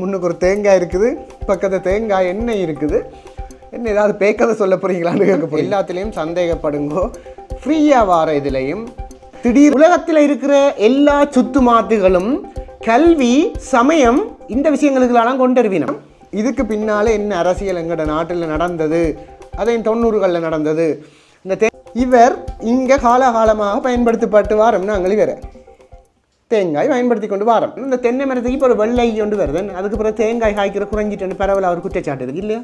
முன்னுக்கு ஒரு தேங்காய் இருக்குது பக்கத்தில் தேங்காய் எண்ணெய் இருக்குது. என்ன ஏதாவது பேக்கதை சொல்ல போறீங்களான்னு கேட்க. எல்லாத்துலேயும் சந்தேகப்படுங்கோ. ஃப்ரீயாக வார இதுலேயும் திடீர் உலகத்தில் இருக்கிற எல்லா சுத்துமாத்துகளும் கல்வி சமயம் இந்த விஷயங்களுக்கெல்லாம் கொண்டறிவினம் இதுக்கு பின்னால என்ன அரசியல் எங்கட நாட்டில் நடந்தது? அதையும் தொண்ணூறுகளில் நடந்தது. இந்த இவர் இங்கே காலகாலமாக பயன்படுத்தப்பட்டு வாரம் நாங்கள் இவரை. தேங்காய் பயன்படுத்தி கொண்டு வாரம். இந்த தென்னை மரத்துக்கு இப்போ ஒரு வெள்ளை கொண்டு வருது. அதுக்கு பிறகு தேங்காய் காய்க்கிற குறைஞ்சிட்டு பரவல அவர் குற்றச்சாட்டு இருக்கு இல்லையா?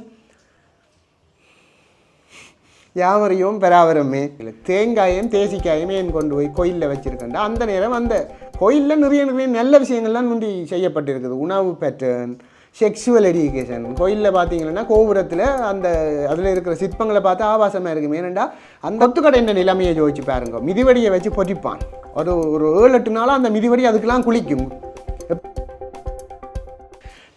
யாவரையும் பராவரமே இல்லை தேங்காயும் தேசிக்காயும் ஏன் கொண்டு போய் கோயிலில் வச்சுருக்கேன்டா அந்த நேரம் அந்த கோயிலில் நிறைய நிறைய நல்ல விஷயங்கள்லாம் முந்தி செய்யப்பட்டிருக்குது. உணவு பேட்டர்ன் செக்ஷுவல் எடியூகேஷன் கோயிலில் பார்த்தீங்கன்னா கோபுரத்தில் அந்த அதில் இருக்கிற சிற்பங்களை பார்த்து ஆபாசமாக இருக்கும். ஏனெண்டா அந்த கொத்துக்கடை இந்த நிலைமையை ஜோதிச்சு பாருங்க. மிதிவடியை வச்சு பொறிப்பான் ஒரு ஒரு ஏழு எட்டு நாளாக அந்த மிதிவடி அதுக்கெல்லாம் குளிக்கும்.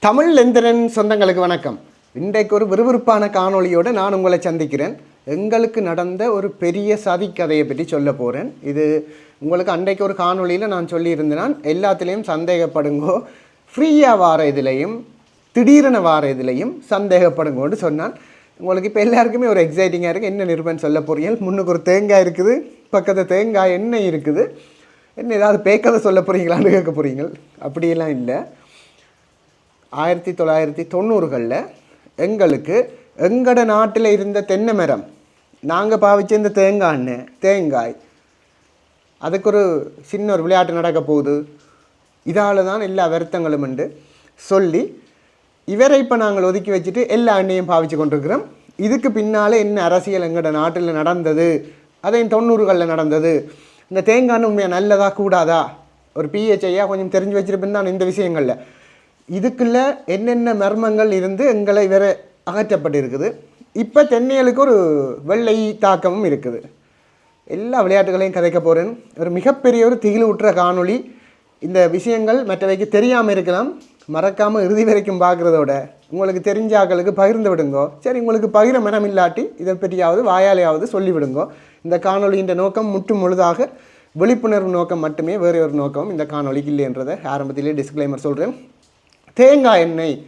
தமிழ் எந்திரன் சொந்தங்களுக்கு வணக்கம். இன்றைக்கு ஒரு விறுவிறுப்பான காணொளியோடு நான் உங்களை சந்திக்கிறேன். எங்களுக்கு நடந்த ஒரு பெரிய சதி கதையை பற்றி சொல்ல போகிறேன் இது உங்களுக்கு அன்றைக்கு ஒரு காணொளியில் நான் சொல்லியிருந்தேன். எல்லாத்துலேயும் சந்தேகப்படுங்கோ. ஃப்ரீயாக வார இதுலேயும் திடீரென வார இதுலையும் சந்தேகப்படுங்கோன்னு சொன்னான். உங்களுக்கு இப்போ எல்லாருக்குமே ஒரு எக்ஸைட்டிங்காக இருக்குது என்ன நிருபன் சொல்ல போகிறீங்க முன்னுக்கு ஒரு தேங்காய் இருக்குது. பக்கத்தில் தேங்காய் எண்ணெய் இருக்குது. என்ன ஏதாவது பேக்கதை சொல்ல போகிறீங்களான்னு கேட்க போகிறீங்க அப்படியெல்லாம் இல்லை. ஆயிரத்தி தொள்ளாயிரத்தி தொண்ணூறுகளில் எங்களுக்கு எங்கட நாட்டில் இருந்த தென்னை மரம் நாங்கள் பாவிச்ச இந்த தேங்காய் எண்ணெய் தேங்காய் அதுக்கு ஒரு சின்ன ஒரு விளையாட்டு நடக்க போகுது. இதால் தான் எல்லா வருத்தங்களும் உண்டு. சொல்லி இவரை இப்போ நாங்கள் ஒதுக்கி வச்சுட்டு எல்லா அண்ணையும் பாவிச்சு கொண்டிருக்கிறோம். இதுக்கு பின்னால் என்ன அரசியல் எங்களோட நாட்டில் நடந்தது? அதையும் தொண்ணூறுகளில் நடந்தது. இந்த தேங்காய் உண்மையாக நல்லதா கூடாதா? ஒரு பிஹெச்ஐயா கொஞ்சம் தெரிஞ்சு வச்சிருப்பேன் தான் இந்த விஷயங்களில். இதுக்குள்ள என்னென்ன மர்மங்கள் இருந்து எங்களை வேற அகற்றப்பட்டிருக்குது. இப்போ தென்னையலுக்கு ஒரு வெள்ளை தாக்கமும் இருக்குது. எல்லா விளையாட்டுகளையும் கதைக்க போகிறேன் ஒரு மிகப்பெரிய ஒரு திகில் உற்ற காணொளி. இந்த விஷயங்கள் மற்றவைக்கு தெரியாமல் இருக்கலாம். மறக்காமல் இறுதி வரைக்கும் பார்க்குறதோட உங்களுக்கு தெரிஞ்ச ஆக்களுக்கு பகிர்ந்து விடுங்கோ. சரி உங்களுக்கு பகிர மனம் இல்லாட்டி இதை பற்றியாவது வாயாலையாவது சொல்லிவிடுங்கோ. இந்த காணொலியின் நோக்கம் முற்று முழுதாக விழிப்புணர்வு நோக்கம் மட்டுமே வேறு ஒரு நோக்கம் இந்த காணொலிக்கு இல்லைன்றதை ஆரம்பத்திலே டிஸ்க்ளைமர் சொல்கிறேன் தேங்காய் எண்ணெய்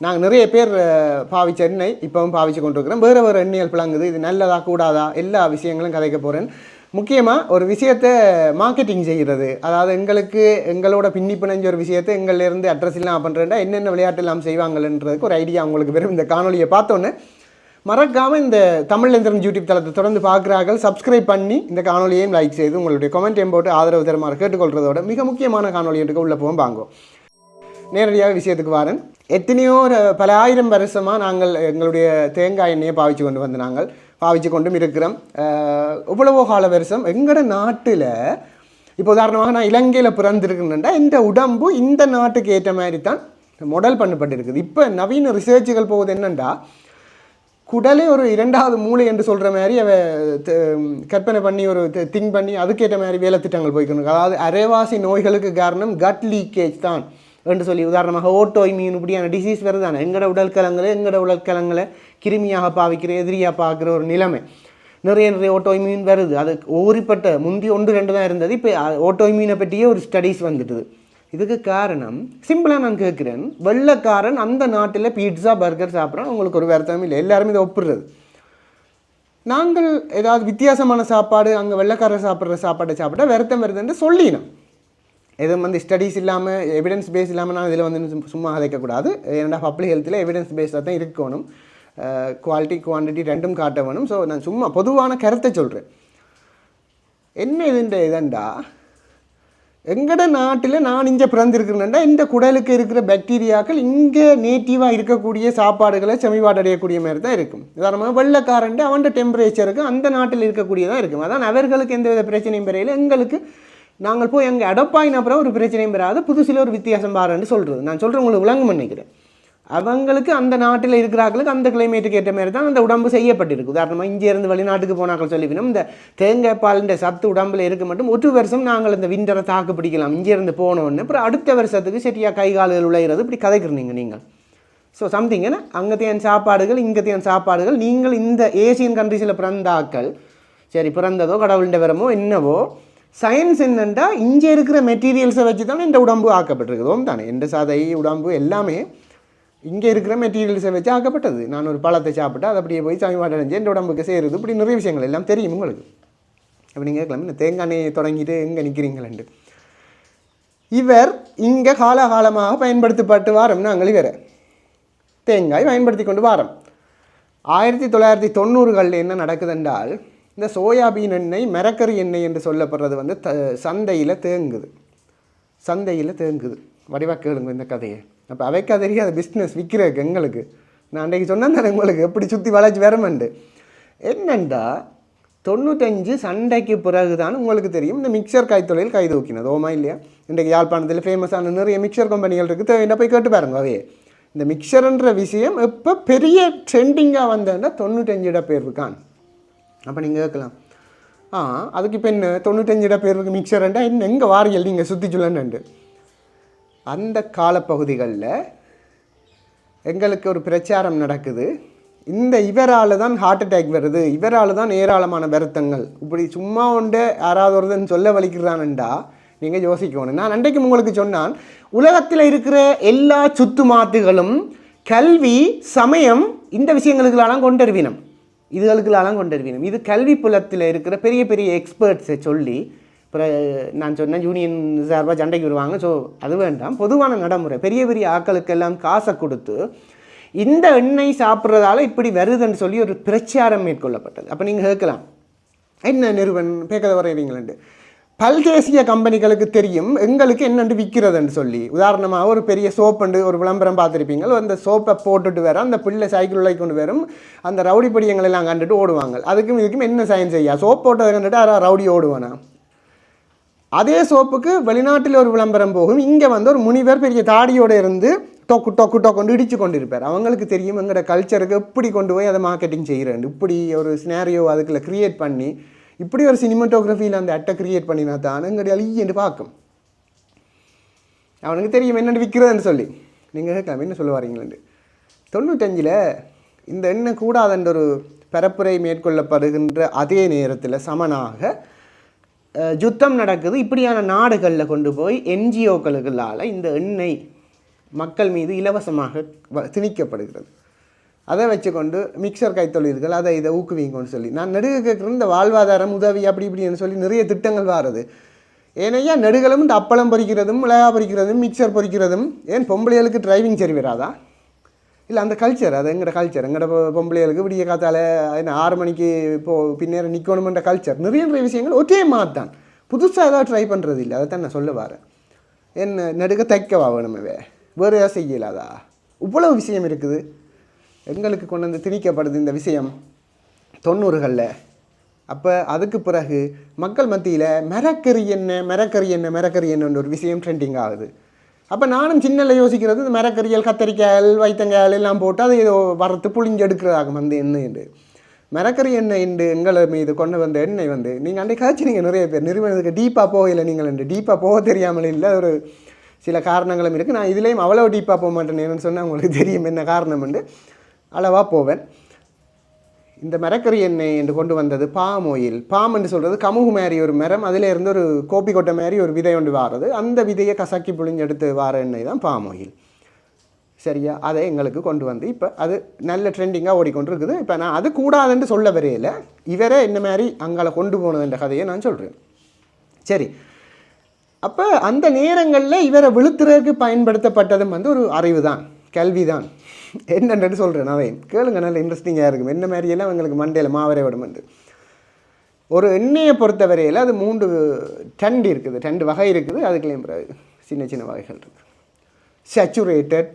நாங்கள் நிறைய பேர் பாவிச்ச எண்ணெய் இப்போவும் பாவிச்சு கொண்டிருக்கிறோம். வேறு வேறு எண்ணெய்கள் பிளங்குது. இது நல்லதா கூடாதா? எல்லா விஷயங்களும் கதைக்க போகிறேன் முக்கியமாக ஒரு விஷயத்தை மார்க்கெட்டிங் செய்கிறது. அதாவது எங்களுக்கு எங்களோட பின்னி பிணைஞ்ச ஒரு விஷயத்தை எங்கள்லேருந்து அட்ரஸ் இல்லாமல் பண்ணுறேன்டா என்னென்ன விளையாட்டு எல்லாம் செய்வாங்கன்றதுக்கு ஒரு ஐடியா உங்களுக்கு வெறும் இந்த காணொலியை பார்த்தோன்னே மறக்காமல் இந்த தமிழ் எந்திரன் யூடியூப் தளத்தை தொடர்ந்து பார்க்குறார்கள். சப்ஸ்கிரைப் பண்ணி இந்த காணொலியையும் லைக் செய்து உங்களுடைய கமெண்ட்டையும் போட்டு ஆதரவு தருமாறு கேட்டுக்கொள்றதோட மிக முக்கியமான காணொலி என்று உள்ள போகும் வாங்கோ. நேரடியாக விஷயத்துக்கு வரேன். எத்தனையோ ஒரு பல ஆயிரம் வருஷமாக நாங்கள் எங்களுடைய தேங்காய் எண்ணெயை பாவிச்சு கொண்டு வந்து நாங்கள் பாவிச்சு கொண்டும் இருக்கிறோம். அஹ், இவ்வளவோ கால வருஷம் எங்களோட நாட்டில் இப்போ உதாரணமாக நான் இலங்கையில் பிறந்திருக்கேன்டா இந்த உடம்பு இந்த நாட்டுக்கு ஏற்ற மாதிரி தான் மாடல் பண்ணப்பட்டிருக்குது. இப்போ நவீன ரிசர்ச்சுகள் போகுது என்னென்னா குடலே ஒரு இரண்டாவது மூளை என்று சொல்கிற மாதிரி அவ கற்பனை பண்ணி ஒரு திங்க் பண்ணி அதுக்கேற்ற மாதிரி வேலை திட்டங்கள் போய்க்கணும் அதாவது அரைவாசி நோய்களுக்கு காரணம் கட் லீக்கேஜ் தான். என்று சொல்லி உதாரணமாக ஓட்டோ இம்யூன் இப்படியான டிசீஸ் வருதானே எங்களோட உடல்கலங்களை எங்களோட உடல்கலங்களை கிருமியாக பாவிக்கிற எதிரியாக பார்க்குற ஒரு நிலைமை. நிறைய நிறைய ஓட்டோ இம்யூன் வருது. அது ஓரிப்பட்ட முந்தி ஒன்று ரெண்டு தான் இருந்தது. இப்போ ஓட்டோ இம்யூனை பற்றியே ஒரு ஸ்டடீஸ் வந்துட்டுது. இதுக்கு காரணம் சிம்பிளாக நான் கேட்குறேன். வெள்ளைக்காரன் அந்த நாட்டில் பீட்சா பர்கர் சாப்பிட்றான். உங்களுக்கு ஒரு வருத்தமும் இல்லை. எல்லாருமே இதை ஒப்புடுறது. நாங்கள் ஏதாவது வித்தியாசமான சாப்பாடு அங்கே வெள்ளைக்காரர் சாப்பிட்ற சாப்பாடை சாப்பிட்டா வருத்தம் வருதுன்னு சொல்லினோம் எதுவும் வந்து ஸ்டடீஸ் இல்லாமல் எவிடன்ஸ் பேஸ் இல்லாமல் நான் இதில் வந்து சும்- சும்மா கதைக்கக்கூடாது ஏன்னா பப்ளிக் ஹெல்த்தில் எவிடன்ஸ் பேஸாக தான் இருக்கணும். குவாலிட்டி குவான்டிட்டி ரெண்டும் காட்ட வேணும். ஸோ நான் சும்மா பொதுவான கருத்தை சொல்கிறேன் என்ன இதுன்ற இதண்டா எங்கட நாட்டில் நான் இங்கே பிறந்திருக்கிறேன்டா இந்த குடலுக்கு இருக்கிற பாக்டீரியாக்கள் இங்கே நேட்டிவாக இருக்கக்கூடிய சாப்பாடுகளை செமிபாடடையக்கூடிய மாதிரி தான் இருக்கும். உதாரணமாக வெள்ளக்காரன்ட்டு அவன் டெம்பரேச்சருக்கு அந்த நாட்டில் இருக்கக்கூடியதாக இருக்கும். அதான் அவர்களுக்கு எந்த வித பிரச்சனையும் பெறையில் எங்களுக்கு நாங்கள் போய் அங்கே அடோப் அப்புறம் ஒரு பிரச்சனையும் பெறாது புதுசில் ஒரு வித்தியாசம் பாருன்னு சொல்கிறது நான் சொல்கிறேன் உங்களுக்கு விளங்கும் நினைக்கிறேன் அவங்களுக்கு அந்த நாட்டில் இருக்கிறார்களுக்கு அந்த கிளைமேட்டுக்கு ஏற்ற மாதிரி தான் அந்த உடம்பு செய்யப்பட்டிருக்கு. உதாரணமாக இங்கேருந்து வெளிநாட்டுக்கு போனாக்கள் சொல்லிவிடும் இந்த தேங்காய் பாலின்ற சத்து உடம்பில் இருக்க மட்டும் ஒரு வருஷம் நாங்கள் இந்த விண்டரை தாக்கு பிடிக்கலாம் இங்கேருந்து போனோன்னு. அப்புறம் அடுத்த வருஷத்துக்கு சரியாக கை கால்கள் உழைகிறது இப்படி கதைக்கிறீங்க நீங்கள். ஸோ சம்திங் ஏன்னா அங்கத்தையன் சாப்பாடுகள் இங்கத்தையன் சாப்பாடுகள். நீங்கள் இந்த ஏசியன் கண்ட்ரிஸில் பிறந்தாக்கள் சரி பிறந்ததோ கடவுள்கிட்ட வரமோ என்னவோ சயின்ஸ் என்னென்னா இங்கே இருக்கிற மெட்டீரியல்ஸை வச்சு தானே இந்த உடம்பு ஆக்கப்பட்டிருக்குதோம் தானே எந்த சதை உடம்பு எல்லாமே இங்கே இருக்கிற மெட்டீரியல்ஸை வச்சு ஆக்கப்பட்டது. நான் ஒரு பழத்தை சாப்பிட்டு அதை அப்படியே போய் சாமி அடைஞ்சு என் உடம்புக்கு சேருது. இப்படி நிறைய விஷயங்கள் எல்லாம் தெரியும் உங்களுக்கு. அப்படி நீங்கள் கேட்கலாம் இந்த தேங்காய் தொடங்கிட்டு எங்கே நிற்கிறீங்களேன்ட்டு இவர் இங்கே காலகாலமாக பயன்படுத்தப்பட்டு வாரம் நாங்கள் இவரை. தேங்காய் பயன்படுத்தி கொண்டு வாரம். ஆயிரத்தி தொள்ளாயிரத்தி தொண்ணூறுகளில் என்ன நடக்குதென்றால் இந்த சோயாபீன் எண்ணெய் மிரக்கறி எண்ணெய் என்று சொல்லப்படுறது வந்து த சந்தையில் தேங்குது. சந்தையில் தேங்குது. வடிவாக கேளுங்க இந்த கதையை. அப்போ அவைக்கா தெரியாது பிஸ்னஸ் விற்கிறதுக்கு எங்களுக்கு. நான் அன்றைக்கு சொன்னேன் உங்களுக்கு எப்படி சுற்றி வளைச்சி வரமண்டு. என்னண்டா தொண்ணூத்தஞ்சு சண்டைக்கு பிறகு தான் உங்களுக்கு தெரியும் இந்த மிக்சர் கைத்தொழில் கை தூக்கினது. ஓமா இல்லையா? இன்றைக்கு யாழ்ப்பாணத்தில் ஃபேமஸான நிறைய மிக்சர் கம்பெனிகள் இருக்குது தேவையான போய் கேட்டு பாருங்க அவையே. இந்த மிக்சர்ன்ற விஷயம் எப்போ பெரிய ட்ரெண்டிங்காக வந்ததுன்னா தொண்ணூத்தஞ்சு இட பேர் இருக்கான் அப்போ நீங்கள் கேட்கலாம். ஆ அதுக்கு இப்போ என்ன தொண்ணூத்தஞ்சு பேருக்கு மிக்சர் ரெண்டா என்ன எங்கே வாரியல் நீங்கள் சுற்றி சொல்லணுண்டு அந்த காலப்பகுதிகளில் எங்களுக்கு ஒரு பிரச்சாரம் நடக்குது. இந்த இவரால் தான் ஹார்ட் அட்டாக் வருது. இவரால் தான் ஏராளமான வருத்தங்கள். இப்படி சும்மா உண்டு யாராவது ஒருத்தன் சொல்ல வலிக்கிறான்டா நீங்கள் யோசிக்கணும். நான் அன்றைக்கும் உங்களுக்கு சொன்னான் உலகத்தில் இருக்கிற எல்லா சுத்து மாத்துகளும் கல்வி சமயம் இந்த விஷயங்களுக்கெல்லாம் கொண்டறிவினம். இதுகளுக்கெல்லாம் வருவீங்க இது கல்வி புலத்தில் இருக்கிற பெரிய பெரிய எக்ஸ்பர்ட்ஸை சொல்லி இப்போ நான் சொன்னேன் யூனியன் சார்பாக சண்டைக்கு வருவாங்க. ஸோ அது வேண்டாம். பொதுவான நடைமுறை. பெரிய பெரிய ஆக்களுக்கெல்லாம் காசை கொடுத்து இந்த எண்ணெய் சாப்பிட்றதால இப்படி வருதுன்னு சொல்லி ஒரு பிரச்சாரம் மேற்கொள்ளப்பட்டது. அப்போ நீங்கள் கேட்கலாம். என்ன நிறுவன்? பேக்கதை வரைவீங்களேன்ட்டு பல்தேசிய கம்பெனிகளுக்கு தெரியும் எங்களுக்கு என்னென்று விற்கிறதுன்னு சொல்லி. உதாரணமாக ஒரு பெரிய சோப்புண்டு ஒரு விளம்பரம் பார்த்துருப்பீங்க. அந்த சோப்பை போட்டுட்டு வர அந்த பிள்ளை சைக்கிள் உள்ள கொண்டு வரும் அந்த ரவுடி படியங்களை எல்லாம் கண்டுட்டு ஓடுவாங்க. அதுக்கும் இதுக்கும் என்ன சயின்ஸ் ஐயா? சோப் போட்டதை கண்டுட்டு யாரா ரவுடி ஓடுவானா? அதே சோப்புக்கு வெளிநாட்டில் ஒரு விளம்பரம் போகும். இங்கே வந்து ஒரு முனிவர் பெரிய தாடியோடு இருந்து டொக்கு டொக்கு டொக்குண்டு இடிச்சு கொண்டு இருப்பார் அவங்களுக்கு தெரியும் எங்களோட கல்ச்சருக்கு எப்படி கொண்டு போய் அதை மார்க்கெட்டிங் செய்கிறேன் இப்படி ஒரு ஸ்னாரியோ அதுக்குள்ள க்ரியேட் பண்ணி இப்படி ஒரு சினிமட்டோகிராஃபியில் அந்த அட்டை க்ரியேட் பண்ணினா தான் எங்களுடைய அழியன்னு பார்க்கும். அவனுக்கு தெரியும் என்னென்னு விற்கிறதுன்னு சொல்லி. நீங்கள் கேட்கலாம் என்ன சொல்ல வரீங்களேன்னு தொண்ணூத்தஞ்சில் இந்த எண்ணெய் கூடாதென்ற ஒரு பரப்புரை மேற்கொள்ளப்படுகின்ற அதே நேரத்தில் சமனாக யுத்தம் நடக்குது. இப்படியான நாடுகளில் கொண்டு போய் என்ஜிஓக்களுக்களால் இந்த எண்ணெய் மக்கள் மீது இலவசமாக வ- திணிக்கப்படுகிறது. அதை வச்சுக்கொண்டு மிக்சர் கைத்தொழில்கள் அதை இதை ஊக்குவிங்கன்னு சொல்லி. நான் நெடுக கேட்குறேன் இந்த வாழ்வாதாரம் உதவி அப்படி இப்படின்னு சொல்லி நிறைய திட்டங்கள் வாரது. ஏனையா நெடுகளும் இந்த அப்பளம் பொறிக்கிறதும் மிளகா பொறிக்கிறதும் மிக்சர் பொறிக்கிறதும் ஏன் பொம்பளைகளுக்கு டிரைவிங் சரி வராதா இல்லை அந்த கல்ச்சர் அது எங்களோட கல்ச்சர் எங்களோட பொம்பளைகளுக்கு விடிய காத்தால என்ன ஆறு மணிக்கு இப்போ பின்னேற நிற்கணுமென்ற கல்ச்சர் நிறைய நிறைய விஷயங்கள் ஒரே மாத்தான் புதுசாக ஏதாவது ட்ரை பண்ணுறது இல்லை அதை தான் நான் சொல்ல வரேன் என்ன நடுக்க தைக்கவா வேணுமே வேறு ஏதாவது செய்யலாதா? இவ்வளவு விஷயம் இருக்குது. எங்களுக்கு கொண்டு வந்து திணிக்கப்படுது இந்த விஷயம் தொண்ணூறுகளில். அப்போ அதுக்கு பிறகு மக்கள் மத்தியில் மெரக்கறி என்ன மரக்கறி என்ன மரக்கறி என்னன்ற ஒரு விஷயம் ட்ரெண்டிங் ஆகுது. அப்போ நானும் சின்னல யோசிக்கிறது இந்த மரக்கறிகள் கத்தரிக்காய் வைத்தங்காய் எல்லாம் போட்டு அது ஏதோ வரத்து புளிஞ்சு எடுக்கிறதாகும் வந்து எண்ணெய் என்று. மரக்கறி எண்ணெய் என்று எங்களை மீது கொண்டு வந்த எண்ணெய் வந்து நீங்கள் அன்றைக்கு காய்ச்சினீங்க நிறைய பேர் நிறுவனத்துக்கு டீப்பாக போகலை நீங்கள் என்று. டீப்பாக போக தெரியாமல் இல்லை ஒரு சில காரணங்களும் இருக்குது நான் இதுலேயும் அவ்வளோ டீப்பாக போக மாட்டேன்னு சொன்னால் உங்களுக்கு தெரியும் என்ன காரணம் என்று. அளவாக போவேன். இந்த மரக்கறி எண்ணெய் என்று கொண்டு வந்தது பாம் ஆயில் பாம் என்று சொல்கிறது கமுகு மாதிரி ஒரு மரம் அதில் இருந்து ஒரு கோப்பி கொட்டை மாதிரி ஒரு விதை ஒன்று வாரது. அந்த விதையை கசக்கி புழிஞ்சு எடுத்து வார எண்ணெய் தான் பாம் ஆயில் சரியா? அதை எங்களுக்கு கொண்டு வந்து இப்போ அது நல்ல ட்ரெண்டிங்காக ஓடிக்கொண்டு இருக்குது இப்போ நான் அது கூடாதுன்னு சொல்ல வரையில இவரே இந்த மாதிரி அங்கால கொண்டு போனதுன்ற கதையை நான் சொல்கிறேன் சரி. அப்போ அந்த நேரங்களில் இவரை விழுத்துறதுக்கு பயன்படுத்தப்பட்டதும் வந்து ஒரு அறிவு தான் கல்வி தான். என்னென்னு சொல்கிறேன் அதை கேளுங்க நல்ல இன்ட்ரெஸ்டிங்காக இருக்கும். என்ன மாதிரியெல்லாம் எங்களுக்கு மண்டையில் மாவரை விடுமென்று ஒரு எண்ணெயை பொறுத்தவரையில் அது மூன்று டண்ட் இருக்குது. டண்டு வகை இருக்குது. அதுக்குள்ளேயும் சின்ன சின்ன வகைகள் இருக்குது சேச்சுரேட்டட்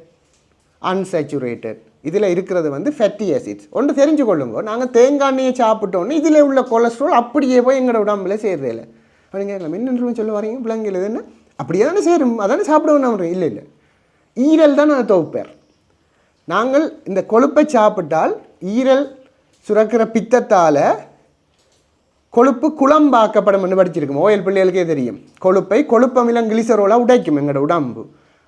அன்சேச்சுரேட்டட் இதில் இருக்கிறது வந்து ஃபேட்டி ஆசிட்ஸ் ஒன்று தெரிஞ்சு கொள்ளுங்க. நாங்கள் தேங்காய் எண்ணெயை சாப்பிட்டோன்னே இதில் உள்ள கொலஸ்ட்ரால் அப்படியே போய் எங்களோட உடம்புல சேர்றதில்ல இல்லை அப்படின்னு கேட்கலாம் சொல்ல வரீங்க பிள்ளைங்கள் என்ன? அப்படியே தானே சேரும். அதானே சாப்பிடுவோம் நான் இல்லை இல்லை. ஈரல் தான் நான் தொகுப்பேன் நாங்கள் இந்த கொழுப்பை சாப்பிட்டால் ஈரல் சுரக்கிற பித்தத்தால் கொழுப்பு குழம்பாக்கப்படும் என்று படிச்சிருக்கும். ஓயல் பிள்ளைகளுக்கே தெரியும். கொழுப்பை கொழுப்பமிலம் கிளிசரோலாக உடைக்கும் எங்களோட உடம்பு.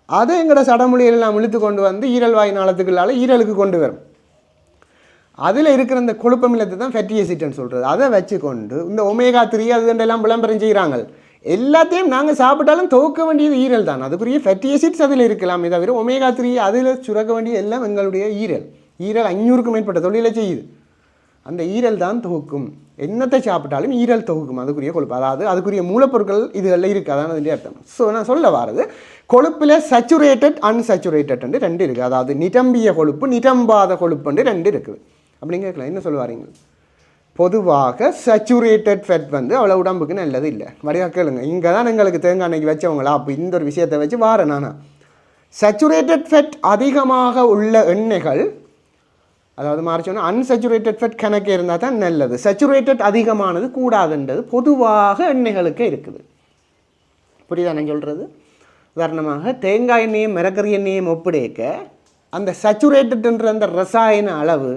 அதை எங்களோட சடமொழியில் எல்லாம் இழுத்து கொண்டு வந்து ஈரல் வாய் நாளத்துக்குள்ளால் ஈரலுக்கு கொண்டு வரும். அதில் இருக்கிற இந்த கொழுப்பமிலத்தை தான் ஃபெட்டி எசிட்னு சொல்கிறது அதை வச்சு கொண்டு இந்த ஒமேகா த்ரீ அது எல்லாம் விளம்பரம் செய்கிறாங்க எல்லாத்தையும் நாங்கள் சாப்பிட்டாலும் துவக்க வேண்டியது ஈரல் தான். அதுக்குரிய ஃபேட்டி ஆசிட்ஸ் அதில் இருக்கலாமே தவிர ஒமேகா த்ரீ அதில் சுரக்க வேண்டியது எல்லாம் எங்களுடைய ஈரல். ஈரல் ஐநூறுக்கும் மேற்பட்ட தொழிலை செய்யுது. அந்த ஈரல் தான் தொகுக்கும். என்னத்தை சாப்பிட்டாலும் ஈரல் தொகுக்கும். அதுக்குரிய கொழுப்பு. அதாவது அதுக்குரிய மூலப்பொருட்கள் இதுகளில் இருக்குது அதான் அதனுடைய அர்த்தம். ஸோ நான் சொல்ல வரது கொழுப்பில் சச்சுரேட்டட் அன்சச்சுரேட்டட் ரெண்டு இருக்குது அதாவது நிரம்பிய கொழுப்பு நிரம்பாத கொழுப்புன்னு ரெண்டு இருக்குது. அப்படிங்க கேட்கலாம். என்ன சொல்லுவாருங்க பொதுவாக சச்சுரேட்டட் ஃபெட் வந்து அவ்வளோ உடம்புக்கு நல்லது இல்லை. வடிவா கேளுங்க. இங்கே தான் எங்களுக்கு தேங்காய் அன்னைக்கு வச்சவங்களா? அப்போ இந்த ஒரு விஷயத்தை வச்சு வாரேன் நானா. சச்சுரேட்டட் ஃபெட் அதிகமாக உள்ள எண்ணெய்கள் அதாவது மாறிச்சோன்னா அன்சச்சுரேட்டட் ஃபெட் கணக்கு இருந்தால் தான் நல்லது. சச்சுரேட்டட் அதிகமானது கூடாதுன்றது பொதுவாக எண்ணெய்களுக்கு இருக்குது. புரியுதா நான் சொல்கிறது உதாரணமாக தேங்காய் எண்ணெயும் மிரக்கறி எண்ணெயும் ஒப்பிடைக்க அந்த சச்சுரேட்டட்ன்ற அந்த ரசாயன அளவு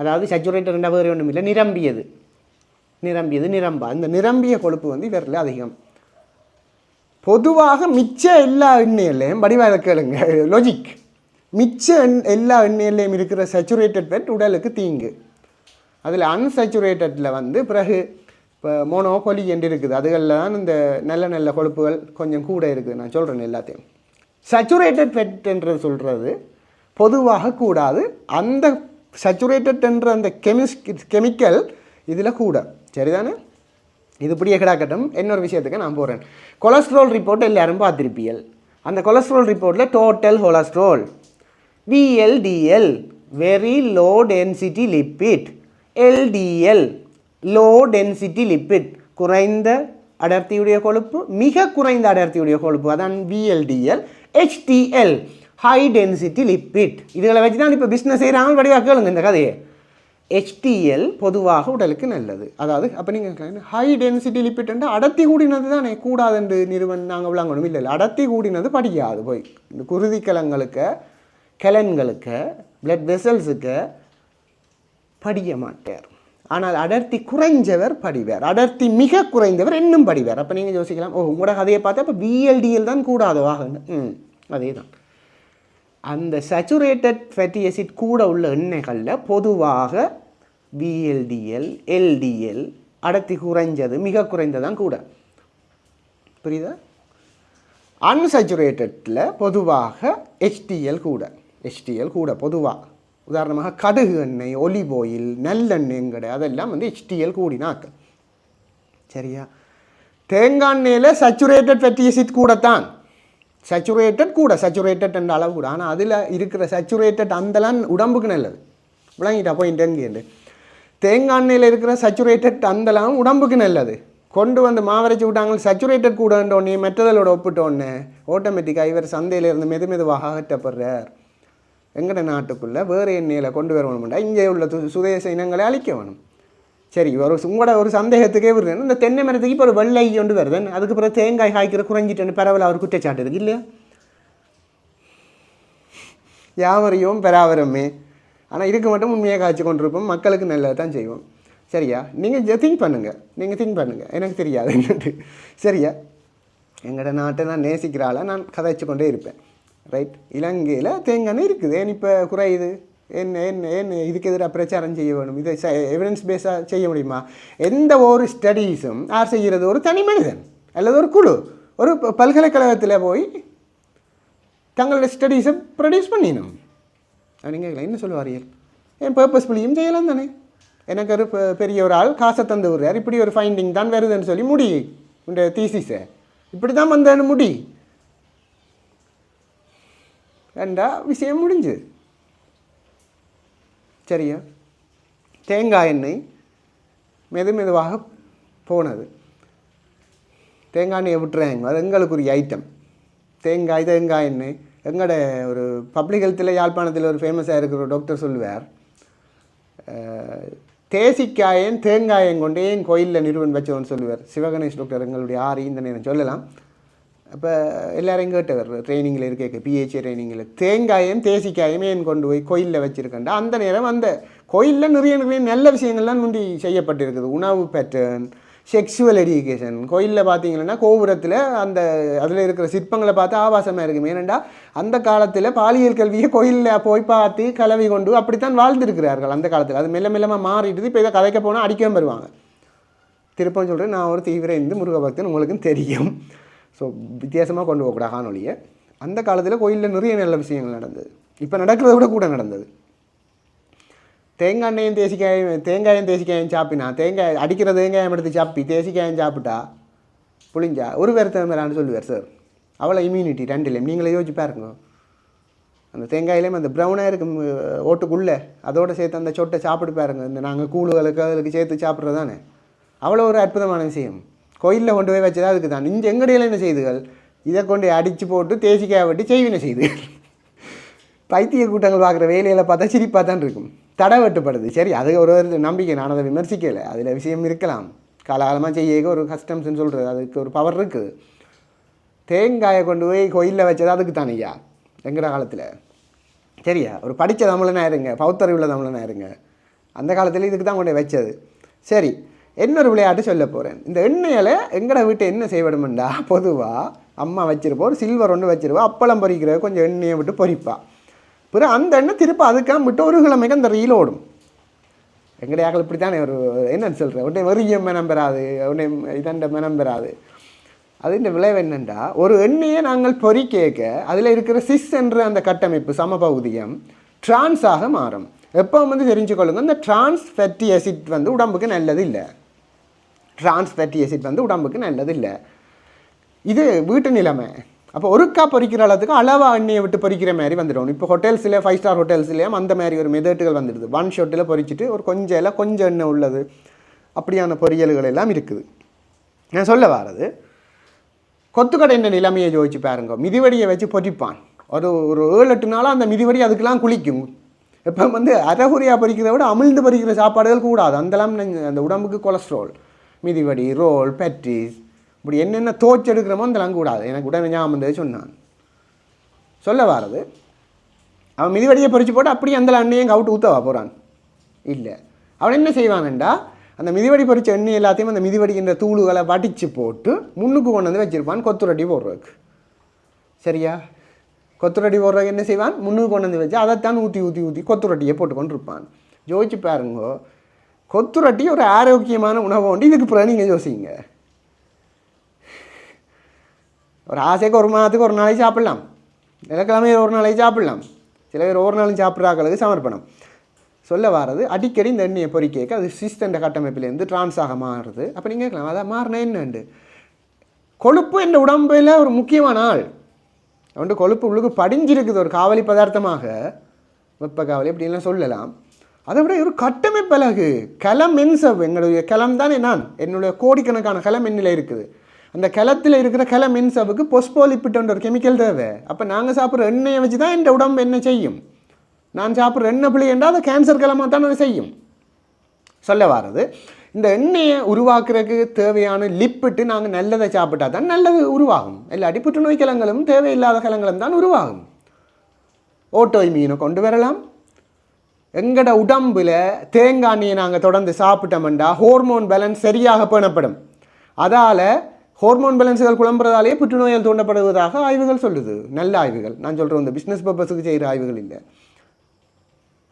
அதாவது சச்சுரேட்டர் ரெண்டாவது வேறு ஒன்றும் இல்லை. நிரம்பியது. நிரம்பியது நிரம்பா. இந்த நிரம்பிய கொழுப்பு வந்து இவரில் அதிகம். பொதுவாக மிச்ச எல்லா எண்ணெயிலையும் வடிவாக கேளுங்க லாஜிக் மிச்ச எண் எல்லா எண்ணெயிலையும் இருக்கிற சச்சுரேட்டட் ஃபேட் உடலுக்கு தீங்கு. அதில் அன்சச்சுரேட்டடில் வந்து பிறகு இப்போ மோனோகொலி என்று இருக்குது. அதுகளில் தான் இந்த நல்ல நல்ல கொழுப்புகள் கொஞ்சம் கூட இருக்குது. நான் சொல்கிறேன் எல்லாத்தையும். சச்சுரேட்டட் ஃபெட்ன்றது சொல்கிறது பொதுவாக கூடாது. அந்த சச்சுரேட்டட் என்ற அந்த கெமிஸ் கெமிக்கல் இதில் கூட. சரிதானே? இது இப்படியே கிடாக்கட்டும். இன்னொரு விஷயத்துக்கு நான் போகிறேன் கொலஸ்ட்ரால் ரிப்போர்ட் எல்லாரும் பார்த்துருப்பியல் அந்த கொலஸ்ட்ரால் ரிப்போர்ட்டில் total cholesterol VLDL very low density lipid LDL low density lipid குறைந்த அடர்த்தியுடைய கொழுப்பு மிக குறைந்த அடர்த்தியுடைய கொழுப்பு அதான் VLDL HDL high density lipid இதுகளை வச்சு தான் இப்போ பிஸ்னஸ் செய்கிறாங்க வடிவாக கேளுங்க இந்த கதையை. ஹெச்டிஎல் பொதுவாக உடலுக்கு நல்லது. அதாவது அப்போ நீங்கள் ஹை டென்சிட்டி லிப்பிட் என்று அடர்த்தி கூடினது தானே கூடாதுன்று நிறுவன் நாங்கள் விளாங்கணும். இல்லை இல்லை அடர்த்தி கூடினது படிக்காது போய். இந்த குருதி கலங்களுக்கு கலன்களுக்கு பிளட் வெசல்ஸுக்கு படிய மாட்டார். ஆனால் அடர்த்தி குறைஞ்சவர் படிவார். அடர்த்தி மிக குறைந்தவர் இன்னும் படிவார். அப்போ நீங்கள் யோசிக்கலாம் ஓ உங்களோட கதையை பார்த்தா அப்போ பிஎல்டிஎல் தான் கூடாதோ ஆகுன்னு ம் அதே தான் அந்த சச்சுரேட்டட் ஃபேட்டி ஆசிட் கூட உள்ள எண்ணெய்களில் பொதுவாக பிஎல்டிஎல் எல்டிஎல் அடர்த்தி குறைஞ்சது மிக குறைந்ததான் கூட. புரியுதா? அன்சச்சுரேட்டடில் பொதுவாக ஹெச்டிஎல் கூட. ஹெச்டிஎல் கூட பொதுவாக உதாரணமாக கடுகு எண்ணெய் ஒலிவ் ஆயில் நல்லெண்ணெய்ங்கடை அதெல்லாம் வந்து ஹெச்டிஎல் கூடினாக்கள் சரியா? தேங்காய் எண்ணெயில் சச்சுரேட்டட் ஃபேட்டி ஆசிட் தான் சச்சுரேட்டட் கூட சச்சுரேட்டட் என்ற அளவு கூட. ஆனால் அதில் இருக்கிற சச்சுரேட்டட் அந்தலாம் உடம்புக்கு நல்லது. விளங்கிட்டா போய் எங்கேண்டு தேங்காய் எண்ணெயில் இருக்கிற சச்சுரேட்டட் அந்தலாம் உடம்புக்கு நல்லது. கொண்டு வந்து மாவரைச்சி விட்டாங்க சச்சுரேட்டட் கூடன்றோடனே மெட்டதலோட ஒப்பிட்டோடனே ஆட்டோமேட்டிக்காக இவர் சந்தையில இருந்து மெது மெதுவாக அகற்றப்படுறார். எங்கட நாட்டுக்குள்ளே வேறு எண்ணெயில் கொண்டு வரணும்டா இங்கே உள்ள சுதேச இனங்களை அழிக்க வேணும். சரி ஒரு உங்களோட ஒரு சந்தேகத்துக்கே வருது இந்த தென்னை மரத்துக்கு இப்போ ஒரு வெள்ளை கொண்டு வருது அதுக்கு பிறகு தேங்காய் காய்க்கிற குறைஞ்சிட்டேன்னு பரவல அவர் குற்றச்சாட்டு இருக்கு இல்லையா யாவரையும் பெறாவரமே ஆனால் இதுக்கு மட்டும் உண்மையாக காய்ச்சி கொண்டிருப்போம் மக்களுக்கு நல்லது தான் செய்வோம் சரியா நீங்கள் திங்க் பண்ணுங்கள் நீங்கள் திங்க் பண்ணுங்கள் எனக்கு தெரியாது என்னட்டு சரியா எங்களோட நாட்டை நான் நேசிக்கிறால நான் கதைச்சு கொண்டே இருப்பேன் ரைட் இலங்கையில் தேங்காய் இருக்குது ஏன் இப்போ குறையுது என்ன என்ன என்ன இதுக்கு எதிராக பிரச்சாரம் செய்ய வேணும் இதை எவிடன்ஸ் பேஸாக செய்ய முடியுமா? எந்த ஒரு ஸ்டடீஸும் யார் செய்கிறது? ஒரு தனி மனிதன் அல்லது ஒரு குழு. ஒரு ப- பல்கலைக்கழகத்தில் போய் தங்களோட ஸ்டடீஸை ப்ரொடியூஸ் பண்ணிடணும் அப்படிங்க என்ன சொல்லுவாரியல் என் பர்பஸ்ஃபுல்லியும் செய்யலாம் தானே. எனக்கு ஒரு பெ- பெரிய ஒரு ஆள் காசை தந்து விடுறார். இப்படி ஒரு ஃபைண்டிங் தான் வருதுன்னு சொல்லி முடி. உண்ட தீசிஸை இப்படி தான் வந்தேன்னு முடி. ரெண்டா விஷயம் முடிஞ்சுது சரியா? தேங்காய் எண்ணெய் மெது மெதுவாக போனது. தேங்காய் எண்ணெயை விட்டுறாங்க அது எங்களுக்குரிய ஐட்டம் தேங்காய் தேங்காய் எண்ணெய். எங்களோட ஒரு பப்ளிக் ஹெல்த்தில் யாழ்ப்பாணத்தில் ஒரு ஃபேமஸாக இருக்கிற டாக்டர் சொல்லுவார் தேசிக்காயன் தேங்காயம் கொண்டே கோயிலில் நிறுவன் வச்சவன் சொல்லுவார். சிவகணேஷ் டாக்டர் எங்களுடைய ஆறு இந்த நேரம் சொல்லலாம். இப்போ எல்லாரையும் கேட்டவர் ட்ரைனிங்கில் இருக்க பிஹெச்ஏ ட்ரைனிங்கில் தேங்காயும் தேசிக்காயும் ஏன் கொண்டு போய் கோயிலில் வச்சுருக்கேன்டா? அந்த நேரம் அந்த கோயிலில் நிறைய நிறைய நல்ல விஷயங்கள்லாம் முந்தி செய்யப்பட்டிருக்குது. உணவு பேட்டர்ன் செக்ஷுவல் எடியூகேஷன் கோயிலில் பார்த்தீங்கன்னா கோபுரத்தில் அந்த அதில் இருக்கிற சிற்பங்களை பார்த்து ஆபாசமாக இருக்கும். ஏனெண்டா அந்த காலத்தில் பாலியல் கல்வியை கோயிலில் போய் பார்த்து கலவி கொண்டு அப்படித்தான் வாழ்ந்திருக்கிறார்கள் அந்த காலத்தில். அது மெல்ல மெல்லமாக மாறிடுது. இப்போ இதை கதைக்க போனால் அடிக்கவும் வருவாங்க. திருப்பம் சொல்கிறேன் நான் ஒரு தீவிர இந்து முருகபக்தன் உங்களுக்கும் தெரியும். ஸோ வித்தியாசமாக கொண்டு போகக்கூடாது காணொலியை அந்த காலத்தில் கோயிலில் நிறைய நல்ல விஷயங்கள் நடந்தது. இப்போ நடக்கிறத விட கூட நடந்தது. தேங்காய் எண்ணெயும் தேசிக்காயும் தேங்காயும் தேசிக்காயும் சாப்பினா தேங்காய் அடிக்கிற தேங்காயம் எடுத்து சாப்பி தேசிக்காயும் சாப்பிட்டா புளிஞ்சா? ஒரு பேர் தகுந்தான்னு சொல்லுவார் சார் அவ்வளோ இம்யூனிட்டி ரெண்டுலேயும். நீங்களே யோசிச்சு பாருங்க. அந்த தேங்காயிலையும் அந்த ப்ரௌனாக இருக்கும் ஓட்டுக்குள்ளே அதோட சேர்த்து அந்த சொட்டை சாப்பிட்டு பாருங்க. இந்த நாங்கள் கூழுகளுக்கு அதுக்கு சேர்த்து சாப்பிட்றது தானே? அவ்வளோ ஒரு அற்புதமான விஷயம். கோயிலில் கொண்டு போய் வச்சதா அதுக்கு தான் இங்கே எங்கடையில் என்ன செய்துகள்? இதை கொண்டு அடித்து போட்டு தேசிக்காய் வெட்டி செய்வினை செய்துகள் பைத்திய கூட்டங்கள் பார்க்குற வேலையில் பார்த்தா சிரிப்பாக தான் இருக்கும். தடை வெட்டுப்படுது சரி அது ஒரு ஒரு நம்பிக்கை. நான் அதை விமர்சிக்கலை. அதில் விஷயம் இருக்கலாம். காலகாலமாக செய்ய ஒரு கஸ்டம்ஸ்னு சொல்கிறது அதுக்கு ஒரு பவர் இருக்குது. தேங்காயை கொண்டு போய் கோயிலில் வச்சது அதுக்கு தானையா எங்கட காலத்தில்? சரியா? ஒரு படித்த தமிழனாக இருங்க. பௌத்தறிவுள்ள தமிழனாக இருங்க. அந்த காலத்தில் இதுக்கு தான் கொண்டு போய் வச்சது. சரி இன்னொரு விளையாட்டு சொல்ல போகிறேன் இந்த எண்ணெயில் எங்கட வீட்டை என்ன செய்விடுமெண்டா பொதுவாக அம்மா வச்சுருப்போம் ஒரு சில்வர் ஒன்று வச்சிருப்பா அப்பளம் பொறிக்கிற கொஞ்சம் எண்ணெயை விட்டு பொறிப்பாள் பிறகு அந்த எண்ணெய் திருப்ப அதுக்காக விட்டு ஒரு கிழமைக்கு அந்த ரீல் ஓடும். எங்கடைய ஆக்கள் இப்படி தானே ஒரு என்னன்னு சொல்கிறேன் உடனே வெறிய மனம் பெறாது உடனே இதண்ட மனம் பெறாது. அது இந்த விளைவு என்னென்றா ஒரு எண்ணெயை நாங்கள் பொறி கேட்க அதில் இருக்கிற சிஸ் என்ற அந்த கட்டமைப்பு சமபகுதியம் டிரான்ஸாக மாறும். எப்போ வந்து தெரிஞ்சுக்கொள்ளுங்க இந்த டிரான்ஸ் ஃபெட்டி அசிட் வந்து உடம்புக்கு நல்லது இல்லை டிரான்ஸ் ஃபேட்டி ஆசிட் வந்து உடம்புக்கு நல்லது இல்லை இது வீட்டு நிலைமை. அப்போ ஒருக்கா பொறிக்கிற அளவுக்கு அளவாக எண்ணெயை விட்டு பொறிக்கிற மாதிரி வந்துடும். இப்போ ஹோட்டல்ஸில் ஃபைவ் ஸ்டார் ஹோட்டல்ஸ்லேயும் அந்த மாதிரி ஒரு மெதட்டுகள் வந்துடுது. ஒன் ஷோட்டில் பொரிச்சிட்டு ஒரு கொஞ்சம் எல்லாம் கொஞ்சம் எண்ணெய் உள்ளது. அப்படியான பொரியல்கள் எல்லாம் இருக்குது. நான் சொல்ல வாரது கொத்துக்கடைன்ற நிலைமையை ஜோதிச்சு பாருங்க. மிதிவடியை வச்சு பொறிப்பான். ஒரு ஒரு ஏழு எட்டு நாளாக அந்த மிதிவடி அதுக்கெல்லாம் குளிக்கும். இப்போ வந்து அரைகுறையாக பறிக்கிறத விட அமிழ்ந்து பறிக்கிற சாப்பாடுகள் கூடாது. அந்தலாம் அந்த உடம்புக்கு கொலஸ்ட்ரால் மிதிவடி ரோல் பேட்ரிஸ் இப்படி என்னென்ன தோச்செடுக்கிறோமோ அந்த கூடாது எனக்கு உடனே ஞாபகம் வந்தது சொன்னான். சொல்ல வாரது. அவன் மிதிவடியை பறித்து போட்டு அப்படியே அந்த எண்ணெயும் கவுட்டு ஊற்றவா போகிறான் இல்லை. அவன் என்ன செய்வான்டா அந்த மிதிவடி பறித்த எண்ணெய் எல்லாத்தையும் அந்த மிதிவடிக்கின்ற தூளுகளை வடித்து போட்டு முன்னுக்கு கொண்டு வந்து வச்சுருப்பான் கொத்துரட்டி போடுறதுக்கு. சரியா? கொத்துரட்டி போடுறதுக்கு என்ன செய்வான்? முன்னுக்கு கொண்டு வந்து வச்சு அதைத்தான் ஊற்றி ஊற்றி ஊற்றி கொத்துரட்டியை போட்டு கொண்டு இருப்பான் யோசிச்சு பாருங்கோ கொத்துரட்டி ஒரு ஆரோக்கியமான உணவு உண்டு. இதுக்கு பிறகு நீங்கள் யோசிங்க. ஒரு ஆசைக்கு ஒரு மாதத்துக்கு ஒரு நாளைக்கு சாப்பிடலாம். நிலக்கிழமை ஒரு நாளைக்கு சாப்பிடலாம். சில பேர் ஒரு நாளும் சாப்பிட்றாக்களுக்கு சமர்ப்பணம். சொல்ல வாரது அடிக்கடி இந்த எண்ணெயை பொறிக்க அது சிஸ்டண்ட கட்டமைப்பிலேருந்து ட்ரான்ஸ் ஆக மாறுது. அப்போ நீங்கள் கேட்கலாம் அதான் மாறினா என்னண்டு கொழுப்பு இந்த உடம்பில் ஒரு முக்கியமான ஆள். வந்து கொழுப்பு உள்ளுக்கு படிஞ்சிருக்குது ஒரு காவலி பதார்த்தமாக. வெப்ப காவலி அப்படின்லாம் சொல்லலாம். அதை விட ஒரு கட்டமைப்பலகு கலம் மென்சவ் எங்களுடைய கலம் தானே நான். என்னுடைய கோடிக்கணக்கான கலம் என்னில் இருக்குது. அந்த கலத்தில் இருக்கிற கல மென்சவுக்கு பொஸ்போலிப்பிட்டோன்ற ஒரு கெமிக்கல் தேவை. அப்போ நாங்கள் சாப்பிட்ற எண்ணெயை வச்சு தான் என் உடம்பு என்ன செய்யும்? நான் சாப்பிட்ற எண்ணெய் பிள்ளை என்றால் அதை கேன்சர் கலமாக தான் அது செய்யும். சொல்ல வாரது. இந்த எண்ணெயை உருவாக்குறதுக்கு தேவையான லிப்பிட்டு நாங்கள் நல்லதை சாப்பிட்டா தான் நல்லது உருவாகும். இல்லாட்டி புற்றுநோய் கிளங்களும் தேவையில்லாத கிளங்களும் தான் உருவாகும். ஓட்டோ மீனை கொண்டு வரலாம். எங்களோட உடம்பில் தேங்காய் எண்ணெயை நாங்கள் தொடர்ந்து சாப்பிட்டோம்டா ஹோர்மோன் பேலன்ஸ் சரியாக பேணப்படும். அதால் ஹோர்மோன் பேலன்ஸுகள் குழம்புறதாலே புற்றுநோயால் தூண்டப்படுவதாக ஆய்வுகள் சொல்லுது. நல்ல ஆய்வுகள். நான் சொல்கிறேன் இந்த பிஸ்னஸ் பர்பஸுக்கு செய்கிற ஆய்வுகள் இல்லை.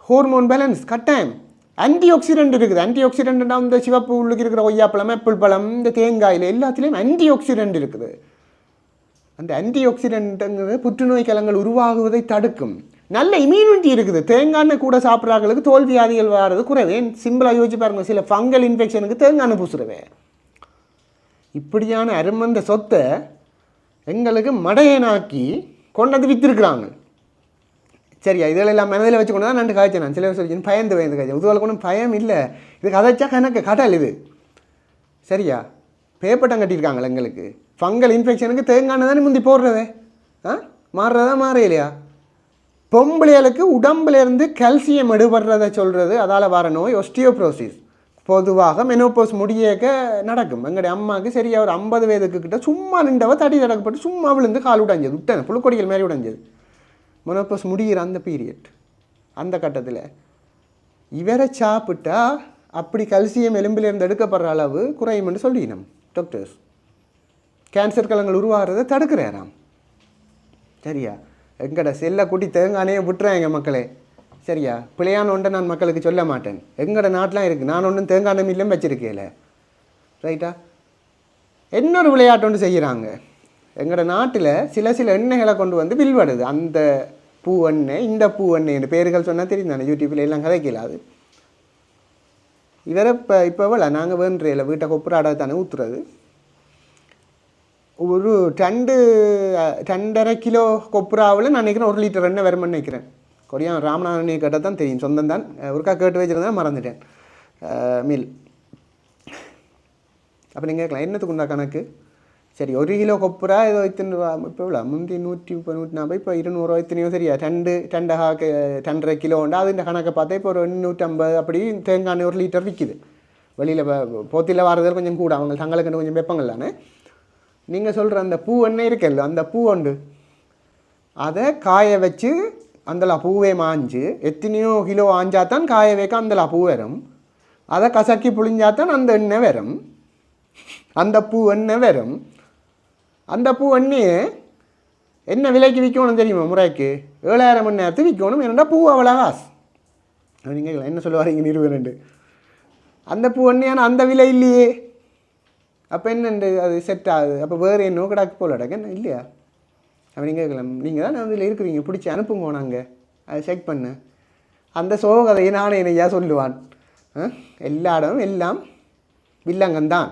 ஹோர்மோன் பேலன்ஸ் கட்டாயம். ஆன்டி ஆக்சிடென்ட் இருக்குது. ஆன்டி ஆக்சிடென்ட்னா இந்த சிவப்பு உள்ளுக்கு இருக்கிற கொய்யாப்பழம் ஆப்பிள் பழம் இந்த தேங்காயில் எல்லாத்துலேயும் ஆன்டி ஆக்சிடென்ட் இருக்குது. அந்த ஆன்டி ஆக்சிடென்ட்டுங்கிறது புற்றுநோய் கலங்கள் உருவாகுவதை தடுக்கும். நல்ல இம்யூனிட்டி இருக்குது. தேங்காய் கூட சாப்பிட்றாங்களுக்கு தோல் வியாதிகள் வர்றது குறைவே. சிம்பிளாக யோசிச்சு பாருங்க. சில ஃபங்கல் இன்ஃபெக்ஷனுக்கு தேங்காய் பூசுறவே. இப்படியான அருமந்த சொத்தை எங்களுக்கு மடையனாக்கி கொண்டு வந்து விற்றுருக்குறாங்க சரியா இதெல்லாம் மனதில் வச்சு கொண்டு தான் நண்டு காய்ச்சேன் நான் சில பேர் சொல்லி பயந்து பயந்து காய்ச்சேன் உதுவால் கொண்டு பயம் இல்லை. இது கதைச்சா கணக்கு கடல் இது. சரியா? பேப்பட்டம் கட்டியிருக்காங்களே எங்களுக்கு. ஃபங்கல் இன்ஃபெக்ஷனுக்கு தேங்காய் தானே முந்தி போடுறதே? ஆ? மாறுறதா மாறையிலையா பொம்பளைகளுக்கு உடம்புலேருந்து கல்சியம் கால்சியம் எடுபடுறதை சொல்கிறது அதால் வர நோய் ஒஸ்டியோப்ரோசிஸ் பொதுவாக மெனோபோஸ் முடியக்க நடக்கும். எங்களுடைய அம்மாவுக்கு சரியாக ஒரு ஐம்பது வயதுக்கு கிட்ட சும்மா நின்றவ தடி தடக்கப்பட்டு சும்மா விழுந்து கால் உடைஞ்சது. விட்டேன் புழுக்கொடிகள் மாதிரி உடைஞ்சது. மெனோபோஸ் முடிகிற அந்த பீரியட் அந்த கட்டத்தில் இவரை சாப்பிட்டா அப்படி கல்சியம் எலும்பிலிருந்து எடுக்கப்படுற அளவு குறையும்னு சொல்லினோம் டாக்டர்ஸ் கேன்சர் கலங்கள் உருவாகிறத தடுக்கிறாராம். சரியா? எங்கட செல்லை கூட்டி தேங்கானே எங்கள் மக்களே. சரியா? பிழையான ஒன்றை நான் மக்களுக்கு சொல்ல மாட்டேன். எங்கட நாட்டெலாம் இருக்குது நான் ஒன்றும் தேங்கானம் மில்லும் வச்சுருக்கேல. ரைட்டா? இன்னொரு விளையாட்டு ஒன்று செய்கிறாங்க. எங்களோட நாட்டில் சில சில எண்ணெய்களை கொண்டு வந்து வில்வடுது. அந்த பூ எண்ணெய் இந்த பூ எண்ணெய்னு பேர்கள் சொன்னால் தெரியும் தானே. யூடியூப்பில் எல்லாம் கதைக்கல அது. இவரை இப்போ இப்போ எவ்வளோ நாங்கள் வேண்டுறையில் வீட்டை கொப்புராட தானே ஊற்றுறது ஒரு ரெண்டு ரெண்டரை கிலோ கொப்புராவில் நான் நினைக்கிறேன் ஒரு லிட்டர் எண்ணெய் வரும்னு நினைக்கிறேன் கொரியா ராமநாதனை கேட்டால் தான் தெரியும். சொந்தம் தான். ஒருக்கா கேட்டு வச்சுருந்தேன் மறந்துட்டேன். மில். அப்போ நீங்கள் கேட்கலாம். என்னத்துக்கு உண்டா கணக்கு? சரி ஒரு கிலோ கொப்புரா ஏதோ இத்தனை ரூபா. இப்போ எவ்வளோ முந்தி நூற்றி முப்பது நூற்றி நாற்பது இப்போ இருநூறுவா இத்தனையோ சரியா? ரெண்டு ரெண்டஹா ரெண்டரை கிலோ உண்டு? அது இந்த கணக்கை பார்த்தா இப்போ ஒரு எண்ணூற்றம்பது அப்படி தேங்காய் எண்ணெய் ஒரு லிட்டர் விற்கிது வெளியில் போத்தியில் வரதில் கொஞ்சம் கூட. அவங்க தங்களுக்கு கொஞ்சம் வெப்பங்கள் தானே? நீங்கள் சொல்கிற அந்த பூ எண்ணெய் இருக்குல்ல அந்த பூ உண்டு அதை காய வச்சு அந்தல பூவே மாஞ்சு எத்தனையோ கிலோ ஆஞ்சாதான் காய வைக்க அந்தல பூ வரும். அதை கசக்கி புழிஞ்சாதான் அந்த எண்ணெய் வரும். அந்த பூ எண்ணெய் வரும். அந்த பூ எண்ணெயை என்ன விலைக்கு விற்கணும் தெரியுமா முறைக்கு? ஏழாயிரம் மணி நேரத்துக்கு விற்கணும் என்னடா பூ அவ்வளோ காசு. நீங்கள் என்ன சொல்ல வரீங்க நிறுவனண்டு? அந்த பூ எண்ணெயான அந்த விலை இல்லையே. அப்போ என்னண்டு? அது செட் ஆகுது. அப்போ வேறு என்ன நோக்கடாக்கு போல என்ன? இல்லையா? அப்போ கேட்கலாம் நீங்கள் தான் அதில் இருக்கிறீங்க. பிடிச்சி அனுப்புங்க நாங்கள் அதை செக் பண்ணு. அந்த சோகதையை நானே என்னையா சொல்லுவான்? எல்லா இடமும் எல்லாம் வில்லங்கம்தான்.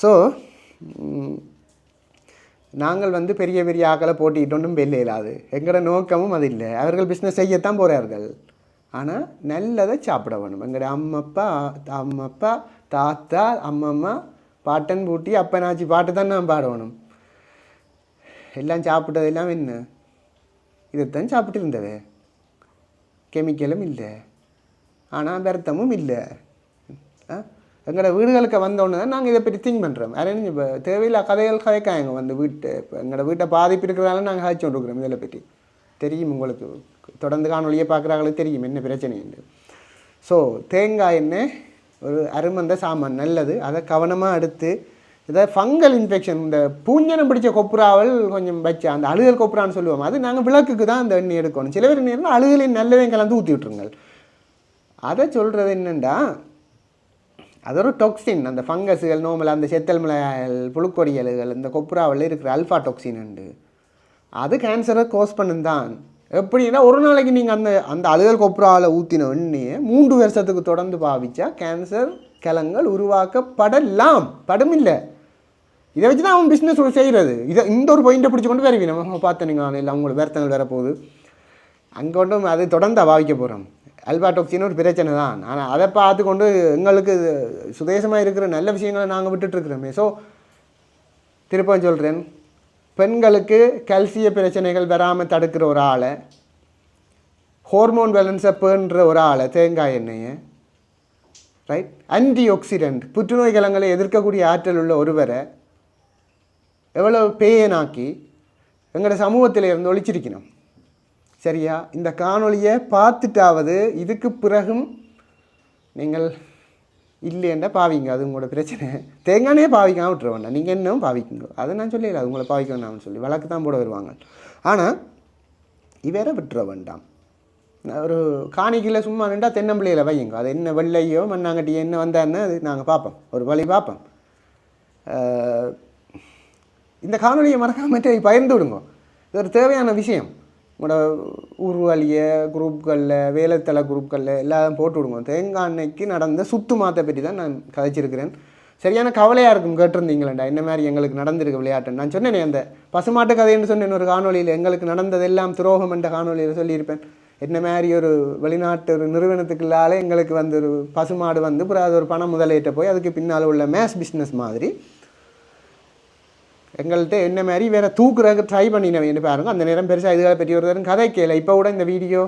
ஸோ நாங்கள் வந்து பெரிய பெரிய ஆக்களை போட்டிக்கிட்டோன்னும் வெளில இல்லாது எங்களோட நோக்கமும் அது இல்லை. அவர்கள் பிஸ்னஸ் செய்யத்தான் போகிறார்கள் ஆனால் நல்லதை சாப்பிட வேணும். எங்களோட அம்மப்பா அம்மப்பா தாத்தா அம்மம்மா பாட்டன் பூட்டி அப்பனாச்சி பாட்டு தான் நான் பாடணும் எல்லாம் சாப்பிட்டதெல்லாம் என்ன இதைத்தான் சாப்பிட்டு இருந்தது கெமிக்கலும் இல்லை ஆனால் விரத்தமும் இல்லை ஆ எங்களோட வீடுகளுக்கு வந்தோடனே தான் நாங்கள் இதை பற்றி திங்க் பண்ணுறோம் அரேஞ்ச் இப்போ தேவையில்ல கதைகள் கதைக்காங்க வந்து வீட்டு இப்போ எங்களோட வீட்டை பாதிப்பு இருக்கிறதால நாங்கள் கதைச்சு கொண்டிருக்கிறோம் இதில் பற்றி தெரியும் உங்களுக்கு தொடர்ந்து காணொலியை பார்க்குறாங்களே தெரியும் என்ன பிரச்சனைன்னு ஸோ தேங்காய் எண்ணெய் ஒரு அருமந்த சாமான் நல்லது. அதை கவனமாக எடுத்து இதை ஃபங்கல் இன்ஃபெக்ஷன் இந்த பூஞ்சனம் பிடிச்ச கொப்புராவல் கொஞ்சம் வச்சு அந்த அழுகல் கொப்புரான்னு சொல்லுவோம். அது நாங்கள் விளக்குக்கு தான் அந்த எண்ணெய் எடுக்கணும். சில பேர் என்ன அழுகலின் நல்லதையும் கலந்து ஊற்றி விட்டுருங்கள் அதை சொல்கிறது என்னென்னா அது ஒரு டொக்சின் அந்த ஃபங்கஸுகள் நோமல் அந்த செத்தல் மிளகாய்கள் புழுக்கொடியல்கள் இந்த கொப்புராவில் இருக்கிற அல்ஃபா டொக்சின் உண்டு. அது கேன்சரை கோஸ் பண்ணுந்தான் எப்படின்னா ஒரு நாளைக்கு நீங்கள் அந்த அந்த அழுகல் கொப்புராவில் ஊற்றின உடனே மூன்று வருஷத்துக்கு தொடர்ந்து பாவிச்சா கேன்சர் கிழங்கள் உருவாக்கப்படலாம். படமில்லை. இதை வச்சு தான் அவன் பிஸ்னஸ் செய்கிறது இதை இந்த ஒரு பாயிண்ட்டை பிடிச்சி கொண்டு வேறு நம்ம பார்த்து நீங்கள் இல்லை அவங்களுக்கு வேர்த்தங்கள் வரப்போகுது. போகுது அங்கே கொண்டும் அது தொடர்ந்து பாவிக்க போகிறோம் அல்பாடோக்சின்னு ஒரு பிரச்சனை தான். ஆனால் அதை பார்த்து கொண்டு எங்களுக்கு சுதேசமாக இருக்கிற நல்ல விஷயங்களை நாங்கள் விட்டுட்ருக்குறோமே ஸோ திருப்பம் சொல்கிறேன் பெண்களுக்கு கல்சிய பிரச்சனைகள் வராமல் தடுக்கிற ஒரு ஆளை ஹார்மோன் பேலன்ஸை பேணுற ஒரு ஆளை தேங்காய் எண்ணெயை ரைட் ஆன்டி ஆக்சிடென்ட் புற்றுநோய் கலங்களை எதிர்க்கக்கூடிய ஆற்றல் உள்ள ஒருவரை எவ்வளோ பேயனாக்கி எங்களோட சமூகத்தில் இருந்து ஒழிச்சிருக்கணும். சரியா? இந்த காணொளியை பார்த்துட்டாவது இதுக்கு பிறகும் நீங்கள் இல்லைன்னா பாவிங்க. அது உங்களோட பிரச்சனை. தேங்கானே பாவிக்காம விட்டுற வேண்டாம் நீங்கள் இன்னும் பாவிக்குங்க. அதை நான் சொல்லல அது உங்களை பாவிக்க வேண்டாம்னு சொல்லி. வழக்கு தான் போட வருவாங்க. ஆனால் இவரை விட்டுற வேண்டாம் நான் ஒரு காணிக்கையில் சும்மா நின்றா தென்னம்பிள்ளையில் வையுங்க. அது என்ன வெள்ளையோ மண்ணாங்கட்டியோ என்ன வந்தாருன்னு அது நாங்கள் பார்ப்போம். ஒரு வழி பார்ப்போம். இந்த காணொலியை மறக்காம பகிர்ந்து விடுங்க. இது ஒரு தேவையான விஷயம். உங்களோட ஊர்வலிய குரூப்களில் வேலைத்தள குரூப்களில் எல்லாம் போட்டு விடுங்க. தேங்காய் அன்னைக்கு நடந்த சுத்து மாத்தை பற்றி தான் நான் கதைச்சிருக்கிறேன். சரியான கவலையாக இருக்கும் கேட்டிருந்தீங்களேண்டா? என்ன மாதிரி எங்களுக்கு நடந்திருக்கு விளையாட்டு? நான் சொன்னேனே அந்த பசுமாட்டு கதைன்னு சொன்னேன் ஒரு காணொலியில் எங்களுக்கு நடந்ததெல்லாம் துரோகம் என்ற காணொலியில் சொல்லியிருப்பேன். என்ன மாதிரி ஒரு வெளிநாட்டு ஒரு நிறுவனத்துக்குள்ளாலே எங்களுக்கு வந்து ஒரு பசுமாடு வந்து அப்புறம் அது ஒரு பணம் முதலீட்ட போய் அதுக்கு பின்னால் உள்ள மேஸ் பிஸ்னஸ் மாதிரி எங்கள்கிட்ட என்ன மாதிரி வேறு தூக்குறதுக்கு ட்ரை பண்ணினவங்க பாருங்க. அந்த நேரம் பெருசாக இதுகளை பற்றி ஒரு தரம் கதை கேள. இப்போ கூட இந்த வீடியோ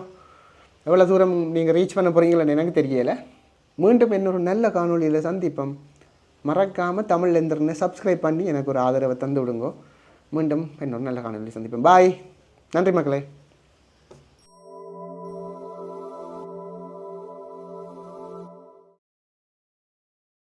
எவ்வளோ தூரம் நீங்கள் ரீச் பண்ண போகிறீங்களன்னு எனக்கு தெரியலை. மீண்டும் இன்னொரு நல்ல காணொளியில் சந்திப்போம். மறக்காமல் தமிழ் எந்திரனை சப்ஸ்கிரைப் பண்ணி எனக்கு ஒரு ஆதரவை தந்து விடுங்கோ. மீண்டும் இன்னொரு நல்ல காணொலியில் சந்திப்போம். பாய் நன்றி மக்களே.